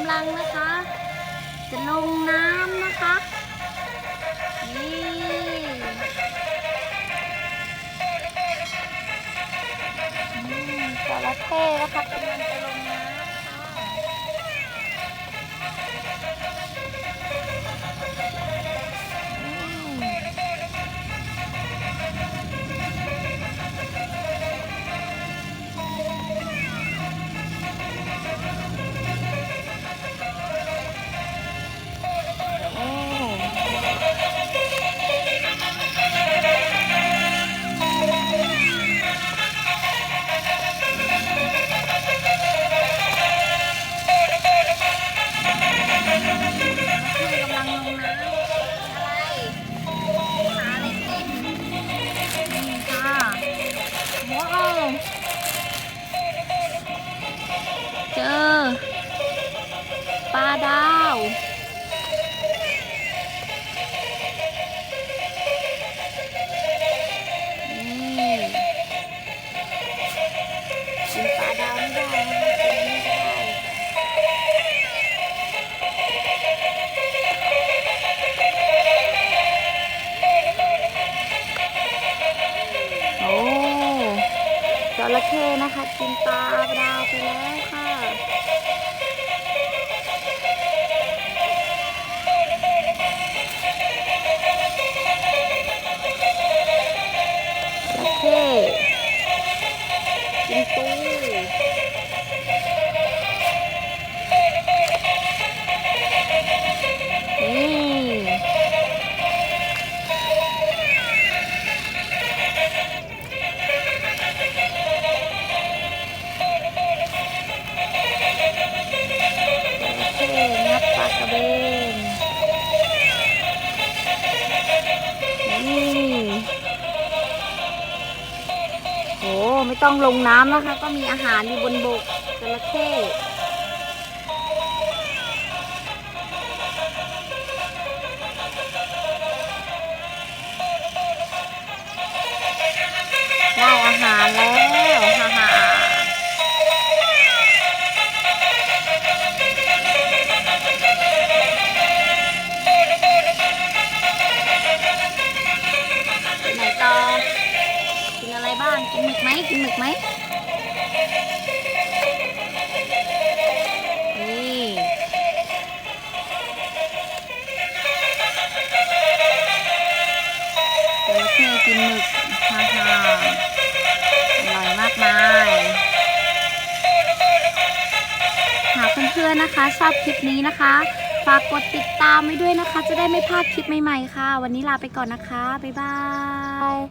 ำลังนะคะ จะลงน้ำนะคะนี่อืมจระเข้นะคะกำลัง ระเข้นะคะ กินปลาดาวไปแล้วค่ะจระเข้กินปู ไม่ต้องลงน้ำนะคะ ก็มีอาหารอยู่บนบกจระเข้ กินหมึกไหมกินหมึกไหมนี่จระเข้กินหมึกฮ่าฮ่าอร่อยมากมายหากเพื่อนๆนะคะ ชอบคลิปนี้นะคะฝากกดติดตามไว้ด้วยนะคะ จะได้ไม่พลาดคลิปใหม่ๆค่ะ วันนี้ลาไปก่อนนะคะ บ๊ายบาย